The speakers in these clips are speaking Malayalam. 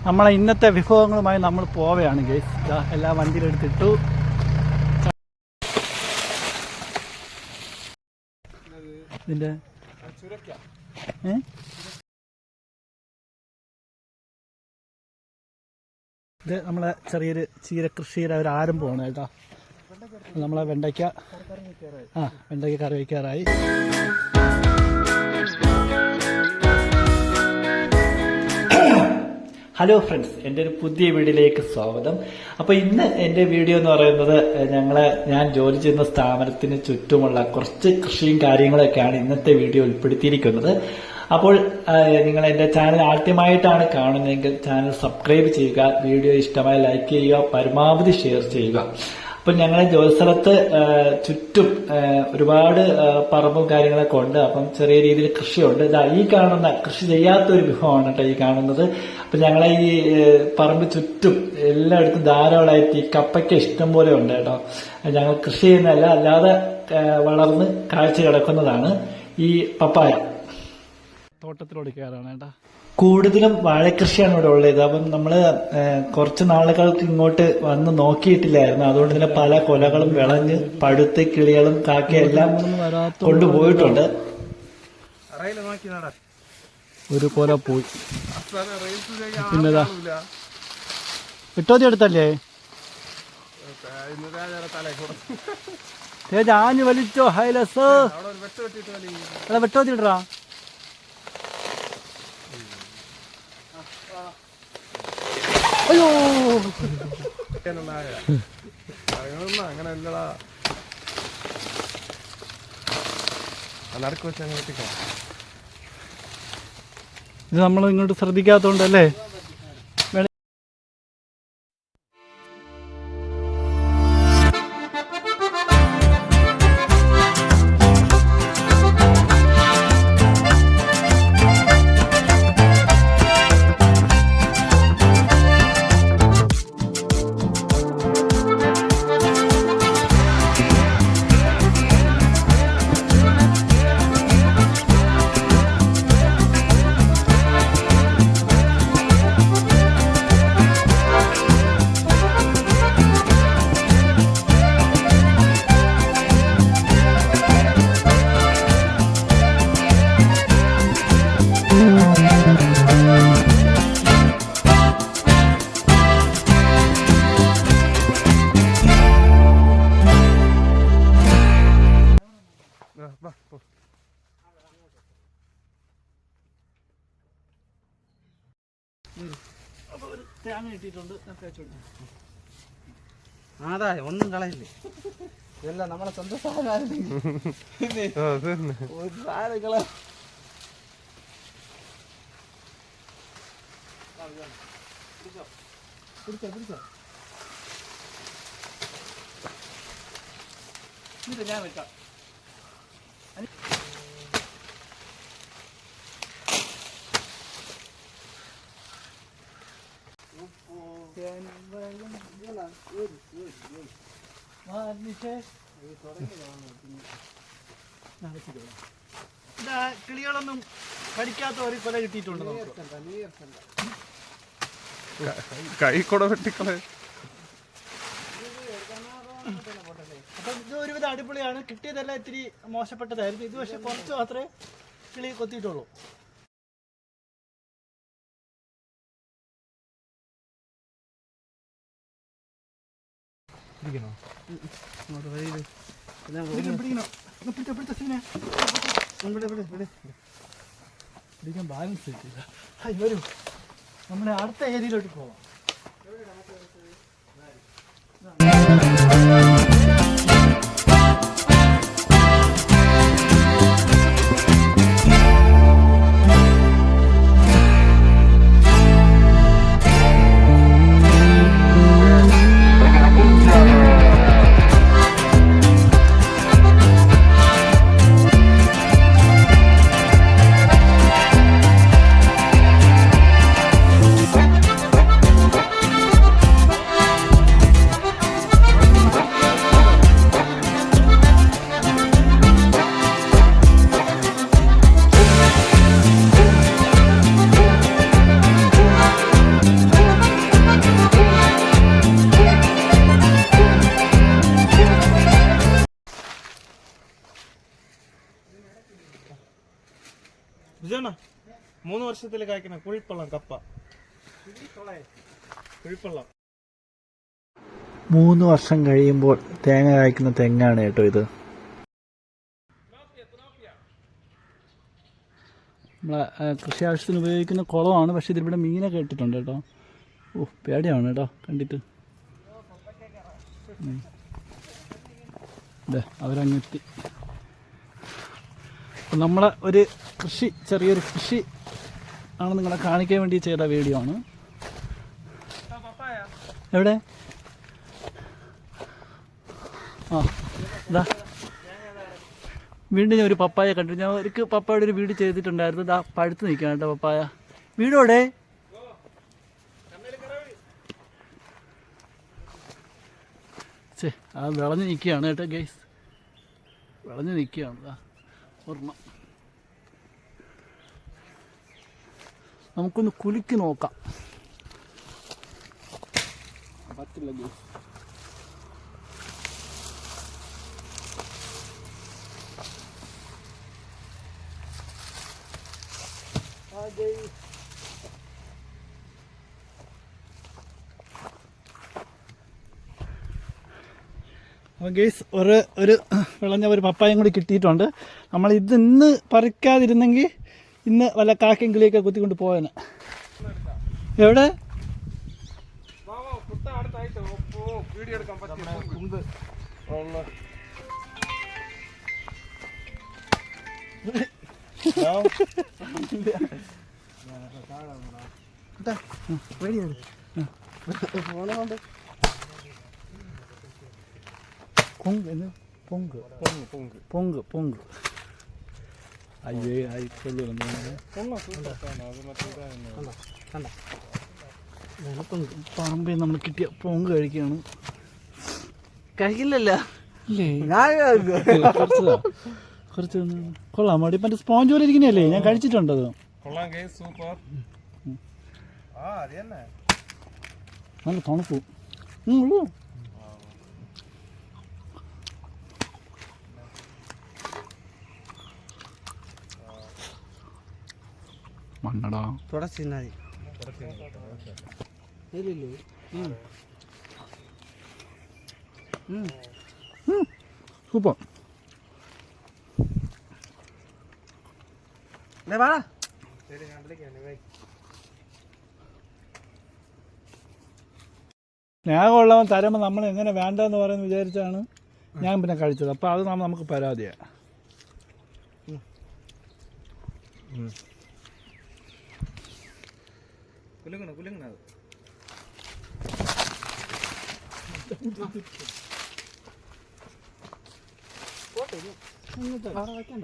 നമ്മളെ ഇന്നത്തെ വിഭവങ്ങളുമായി നമ്മൾ പോവുകയാണ് ഗൈസ് എല്ലാ വണ്ടിയിലെടുത്തിട്ടു ഇതിന്റെ ഏ? ഇത് നമ്മളെ ചെറിയൊരു ചീര കൃഷിയുടെ ഒരു ആരംഭമാണ് കേട്ടോ. നമ്മളെ വെണ്ടയ്ക്ക ആ വെണ്ടയ്ക്ക കറി വയ്ക്കാറായി. ഹലോ ഫ്രണ്ട്സ് എന്റെ ഒരു പുതിയ വീഡിയോയിലേക്ക് സ്വാഗതം. അപ്പോൾ ഇന്ന് എന്റെ വീഡിയോ എന്ന് പറയുന്നത് ഞങ്ങളെ ഞാൻ ജോലി ചെയ്യുന്ന സ്ഥാപനത്തിന് ചുറ്റുമുള്ള കുറച്ച് കൃഷിയും കാര്യങ്ങളൊക്കെയാണ് ഇന്നത്തെ വീഡിയോ ഉൾപ്പെടുത്തിയിരിക്കുന്നത്. അപ്പോൾ നിങ്ങൾ എന്റെ ചാനൽ ആദ്യമായിട്ടാണ് കാണുന്നതെങ്കിൽ ചാനൽ സബ്സ്ക്രൈബ് ചെയ്യുക വീഡിയോ ഇഷ്ടമായി ലൈക്ക് ചെയ്യുക പരമാവധി ഷെയർ ചെയ്യുക. അപ്പം ഞങ്ങളെ ജോലിസ്ഥലത്ത് ചുറ്റും ഒരുപാട് പറമ്പും കാര്യങ്ങളൊക്കെ ഉണ്ട്. അപ്പം ചെറിയ രീതിയിൽ കൃഷിയുണ്ട്. ഇതാ ഈ കാണുന്ന കൃഷി ചെയ്യാത്ത ഒരു വിഭവമാണ് കേട്ടോ ഈ കാണുന്നത്. അപ്പൊ ഞങ്ങളെ ഈ പറമ്പ് ചുറ്റും എല്ലായിടത്തും ധാരാളമായിട്ട് ഈ കപ്പയ്ക്ക ഇഷ്ടം പോലെ ഉണ്ട് കേട്ടോ. ഞങ്ങൾ കൃഷി ചെയ്യുന്നതല്ല അല്ലാതെ വളർന്ന് കാഴ്ച കിടക്കുന്നതാണ് ഈ പപ്പായ. തോട്ടത്തിലോട് കയറാണ് കേട്ടോ. കൂടുതലും വാഴക്കൃഷിയാണ് ഇവിടെ ഉള്ളത്. അപ്പം നമ്മൾ കുറച്ച് നാളുകൾക്ക് ഇങ്ങോട്ട് വന്ന് നോക്കിയിട്ടില്ലായിരുന്നു. അതുകൊണ്ട് തന്നെ പല കൊലകളും വിളഞ്ഞ് പഴുത്ത് കിളികളും കാക്കയും എല്ലാം കൊണ്ടുപോയിട്ടുണ്ട്. ഒരു കൊല പോയി. പിന്നെതാ ആളില്ല. എടുത്തല്ലേ? തേജ് ആഞ്ഞു വലിച്ചോ ഹൈലസ്. വിട്ടോതി ഇടറാ. അയ്യോ. അങ്ങനൊന്നും അങ്ങനെ ഇല്ലടാ നടക്ക് വെച്ച് അങ്ങനെ ഇത് നമ്മൾ ഇങ്ങോട്ട് ശ്രദ്ധിക്കാത്തോണ്ടല്ലേ? അതാ ഒന്നും കളയില്ലേ? ഇതല്ല നമ്മളെ സ്വന്തം സാധനങ്ങളെ പിടിച്ചോ പിടിച്ചോ. ഇത് ഞാൻ വെക്കാം. കിളികളൊന്നും കടിക്കാത്ത ഒരു കൊല കിട്ടിയിട്ടുണ്ടോ. കൈ കൊട വെട്ടിക്കളെ. അപ്പം ഇത് ഒരുവിധം അടിപൊളിയാണ്. കിട്ടിയതെല്ലാം ഇത്തിരി മോശപ്പെട്ടതായിരുന്നു. ഇത് പക്ഷെ കുറച്ച് മാത്രമേ കിളി കൊത്തിയിട്ടുള്ളൂ. പിടിക്കണം. പിടിക്കാൻ ബാലൻസ് കിട്ടിയില്ല ഹായ് വരൂ നമ്മുടെ അടുത്ത ഏരിയയിലോട്ട് പോവാം മൂന്ന് വർഷത്തിൽ കായ്ക്കുന്ന കുഴിപ്പള്ളം കപ്പ. കുഴിപ്പള്ളം. മൂന്ന് വർഷം കഴിയുമ്പോൾ തേങ്ങ കായ്ക്കുന്ന തെങ്ങാണ് കേട്ടോ ഇത്. നമ്മളെ കൃഷി ആവശ്യത്തിന് ഉപയോഗിക്കുന്ന കുളമാണ് പക്ഷെ ഇതിലിവിടെ മീനൊക്കെ ഇട്ടിട്ടുണ്ട് കേട്ടോ. ഓ പേടിയാണ് കേട്ടോ കണ്ടിട്ട്. അതെ ദേ അവരങ്ങെത്തി നമ്മളെ ഒരു കൃഷി ചെറിയൊരു കൃഷി ആണ് നിങ്ങളെ കാണിക്കാൻ വേണ്ടി ചെയ്ത വീഡിയോ ആണ്. എവിടെ? ആ ഇതാ വീണ്ടും ഞാൻ ഒരു പപ്പായ കണ്ടു. ഞാൻ ഒരു പപ്പായുടെ ഒരു വീട് ചെയ്തിട്ടുണ്ടായിരുന്നു. ഇതാ പഴുത്ത് നിൽക്കുകയാണ് കേട്ടോ പപ്പായ. വീടോടെ ചേ ആ വിളഞ്ഞ് നിൽക്കുകയാണ് കേട്ടോ ഗൈസ് വിളഞ്ഞ് നിൽക്കുകയാണ് ഓർമ്മ. നമുക്കൊന്ന് കുലുക്കി നോക്കാം. പറ്റില്ല അപ്പോൾ ഗേസ് ഒരു ഒരു വിളഞ്ഞ ഒരു പപ്പായം കൂടി കിട്ടിയിട്ടുണ്ട്. നമ്മൾ ഇതിന്ന് പറിക്കാതിരുന്നെങ്കിൽ ഇന്ന് വല്ല കാക്കയും കിളിയൊക്കെ കുത്തിക്കൊണ്ട് പോയനെ. എവിടെ? പൊങ്ക്. പൊങ്ക് പൊങ്ങ് പൊങ്ങ് പൊങ്ക് പൊങ്ക്. അയ്യേ ആയിക്കൊള്ളൂ പറമ്പിൽ നമ്മൾ കിട്ടിയ പോങ്ക് കഴിക്കുകയാണ്. കഴിക്കില്ലല്ലോ. കുറച്ച് കൊള്ളാം. മടി മറ്റേ സ്പോഞ്ച് പോലെ ഇരിക്കുന്നല്ലേ ഞാൻ കഴിച്ചിട്ടുണ്ടത് കൊള്ളാം കേസ് സൂപ്പർ ആ അത് നല്ല തണുപ്പ്. ഉം, ഉള്ളൂ. മണ്ണടാ തുടച്ചിന്നാതി സൂപ്പർ. വാടാ സ്നേഹമുള്ളവൻ തരുമ്പോൾ നമ്മൾ എങ്ങനെ വേണ്ടെന്ന് പറയുന്നത് വിചാരിച്ചാണ് ഞാൻ പിന്നെ കഴിച്ചത്. അപ്പോൾ അത് നമ്മ- നമുക്ക് പരാതിയാണ് കുലുങ്ങണ കുലുങ്ങണ അവിടെ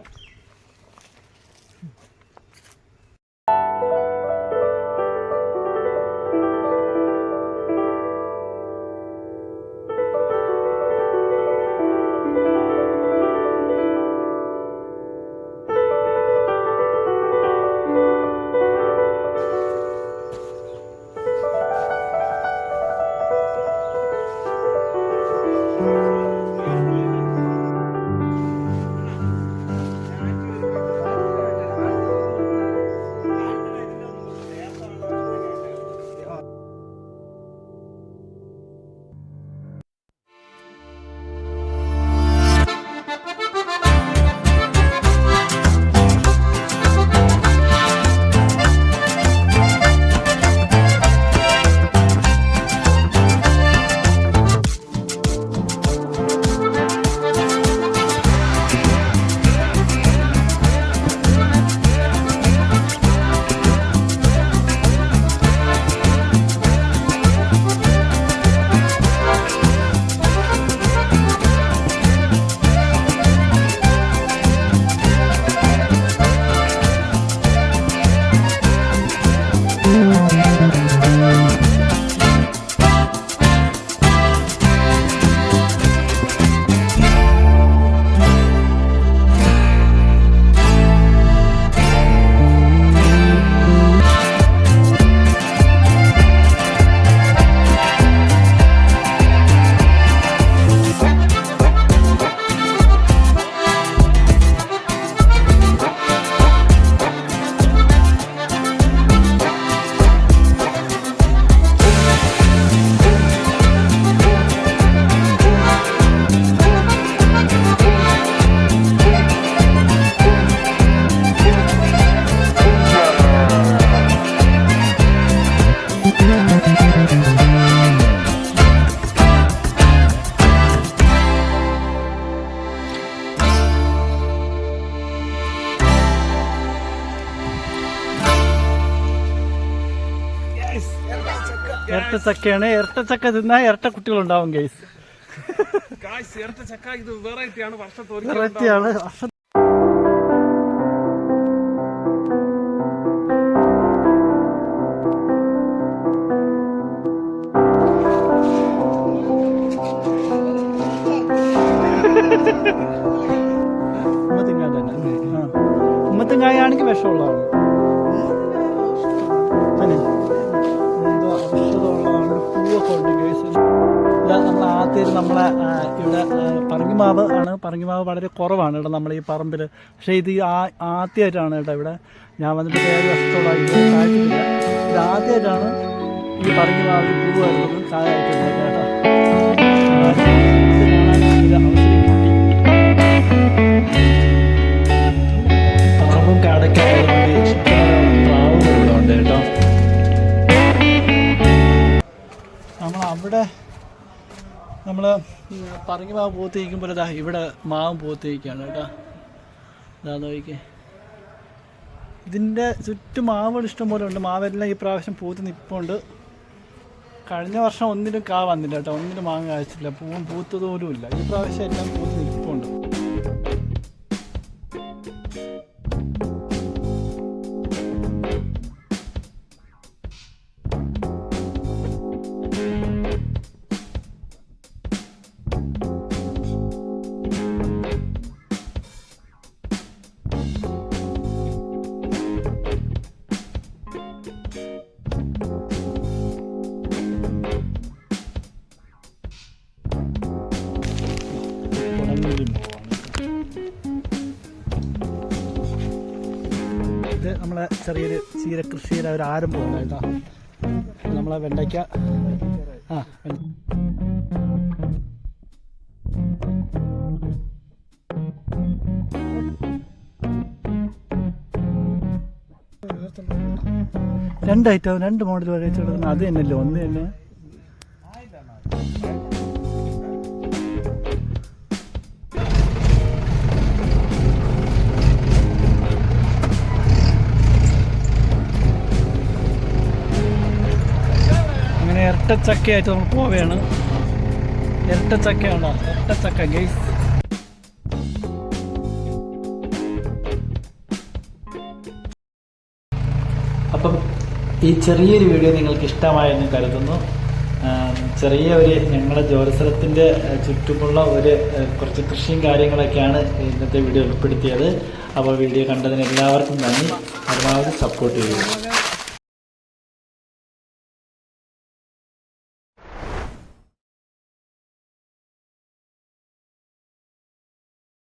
ചക്കയാണ് ഇരട്ട ചക്ക തിന്നാൽ ഇരട്ട കുട്ടികളുണ്ടാവും ഗെയ്സ് ഇരട്ട ചക്ക ഇത് വെറൈറ്റിയാണ് ആണ്. വർഷത്തോറി ആദ്യം നമ്മളെ ഇവിടെ പറങ്കിമാവ് ആണ്. പറങ്കിമാവ് വളരെ കുറവാണ് ഇവിടെ നമ്മൾ ഈ പറമ്പിൽ പക്ഷേ ഇത് ആദ്യമായിട്ടാണ് കേട്ടോ ഇവിടെ. ഞാൻ വന്നിട്ട് ഏഴ് വർഷത്തോളമായിട്ട് ഇത് ആദ്യമായിട്ടാണ് ഈ പറങ്കിമാവിൽ പൂവ് വരുന്നത്. അവിടെ നമ്മൾ പറങ്ങി മാവ് പൂത്തിരിക്കുമ്പോൾ ഇതാ ഇവിടെ മാവ് പൂത്തേക്കാണ് കേട്ടോ. ഇതാ നോക്കിക്കേ. ഇതിന്റെ ചുറ്റും ഇഷ്ടം പോലെ ഉണ്ട്. മാവെല്ലാം ഈ പ്രാവശ്യം പൂത്ത് നിൽപ്പുണ്ട് കഴിഞ്ഞ വർഷം ഒന്നിനും കാ വന്നില്ല കേട്ടോ. ഒന്നിനും മാങ്ങ കായ്ച്ചില്ല പൂവും പൂത്തത് പോലും ഇല്ല ഈ പ്രാവശ്യം എല്ലാം പൂത്ത് കുടംപുളി മാവാണ് ഇത് നമ്മളെ ചെറിയൊരു ചീര കൃഷിയുടെ ഒരു ആരംഭമാണ് കേട്ടോ നമ്മളെ വെണ്ടയ്ക്ക. ആ രണ്ട് ഐറ്റം രണ്ട് മോഡൽ വരെ വെച്ചെടുക്കുന്നത് അത് തന്നെയല്ലേ ഒന്ന് തന്നെ. ഇരട്ടച്ചക്കയായിട്ട് നമ്മൾ പോവുകയാണ്. ഇരട്ടച്ചക്കയാണോ? ഇരട്ടച്ചക്ക ഗെയ്സ് അപ്പം ഈ ചെറിയൊരു വീഡിയോ നിങ്ങൾക്ക് ഇഷ്ടമായെന്ന് കരുതുന്നു. ചെറിയ ഒരു ഞങ്ങളുടെ ജോലിസ്ഥലത്തിന്റെ ചുറ്റുമുള്ള ഒരു കുറച്ച് കൃഷിയും കാര്യങ്ങളൊക്കെയാണ് ഇന്നത്തെ വീഡിയോ ഉൾപ്പെടുത്തിയത്. അപ്പോൾ വീഡിയോ കണ്ടതിന് എല്ലാവർക്കും നന്ദി. പരമാവധി സപ്പോർട്ട് ചെയ്യുക.